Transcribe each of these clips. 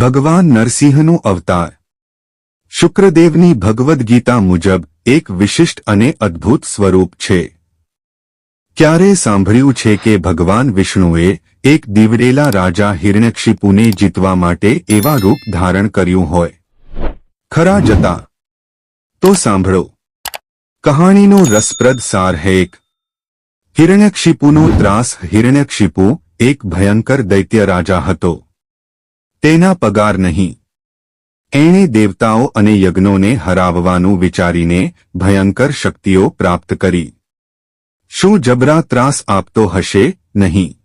ભગવાન નરસિંહનું અવતાર. શુક્રદેવની ભગવદ્ ગીતા મુજબ એક વિશિષ્ટ અને અદ્ભુત સ્વરૂપ છે. ક્યારે સાંભળ્યું છે કે ભગવાન વિષ્ણુએ એક દીવડેલા રાજા હિરણ્યક્ષિપુને જીતવા માટે એવા રૂપ ધારણ કર્યું હોય? ખરા જતા. તો સાંભળો. કહાણીનો રસપ્રદ સાર હૈ એક. હિરણ્યક્ષિપુનો ત્રાસ હિરણ્યક્ષિપુ એક ભયંકર દૈત્ય રાજા હતો. તેના પગાર નહીં. એણે દેવતાઓ અને યજ્ઞોને હરાવવાનું વિચારીને ભયંકર શક્તિઓ પ્રાપ્ત કરી. શું જબરા ત્રાસ આપતો હશે? નહીં.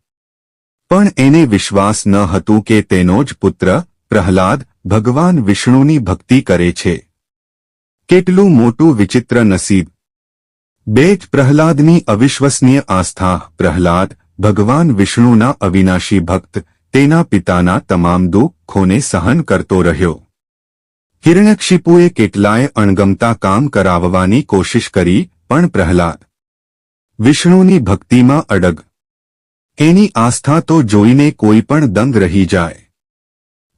પણ એને વિશ્વાસ ન હતું કે તેનો જ પુત્ર, પ્રહલાદ, ભગવાન વિષ્ણુની ભક્તિ કરે છે. કેટલું મોટું વિચિત્ર નસીબ. બે જ પ્રહલાદની અવિશ્વસનીય આસ્થા, પ્રહલાદ, ભગવાન વિષ્ણુના અવિનાશી ભક્ત તેના પિતાના તમામ દુઃખોને સહન કરતો રહ્યો. હિરણ્યક્ષિપુએ કેટલાય અણગમતા કામ કરાવવાની કોશિશ કરી, પણ પ્રહલાદ વિષ્ણુની ભક્તિમાં અડગ. એની આસ્થા તો જોઈને કોઈ પણ દંગ રહી જાય.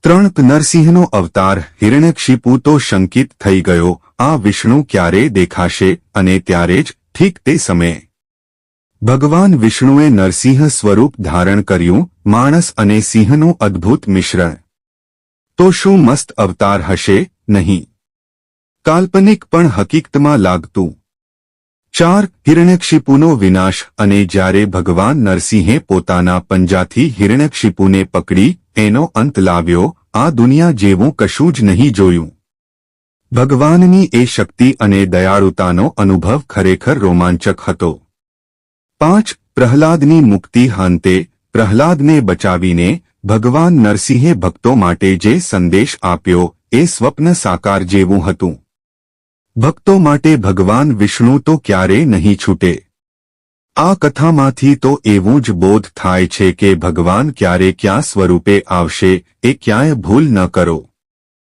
ત્રણ નરસિંહનો અવતાર હિરણ્યક્ષિપુ તો શંકિત થઈ ગયો, આ વિષ્ણુ ક્યારે દેખાશે અને ત્યારે જ ઠીક તે સમયે ભગવાન વિષ્ણુએ નરસિંહ સ્વરૂપ ધારણ કર્યું, માણસ અને સિંહનું અદ્ભુત મિશ્રણ. તો શું મસ્ત અવતાર હશે? નહીં. કાલ્પનિક પણ હકીકતમાં લાગતું. ચાર હિરણ્યક્ષિપુનો વિનાશ અને જ્યારે ભગવાન નરસિંહે પોતાના પંજાથી હિરણ્યક્ષિપુને પકડી, એનો અંત લાવ્યો, આ દુનિયા જેવું કશું જ નહીં જોયું. ભગવાનની એ શક્તિ અને દયાળુતાનો અનુભવ ખરેખર રોમાંચક હતો. પાંચ પ્રહલાદની મુક્તિ હાંતે પ્રહલાદને બચાવીને ભગવાન નરસિંહે ભક્તો માટે જે સંદેશ આપ્યો એ સ્વપ્ન સાકાર જેવું હતું. ભક્તો માટે ભગવાન વિષ્ણુ તો ક્યારે નહીં છૂટે. આ કથામાંથી તો એવું જ બોધ થાય છે કે ભગવાન ક્યારે ક્યાં સ્વરૂપે આવશે એ ક્યાંય ભૂલ ન કરો.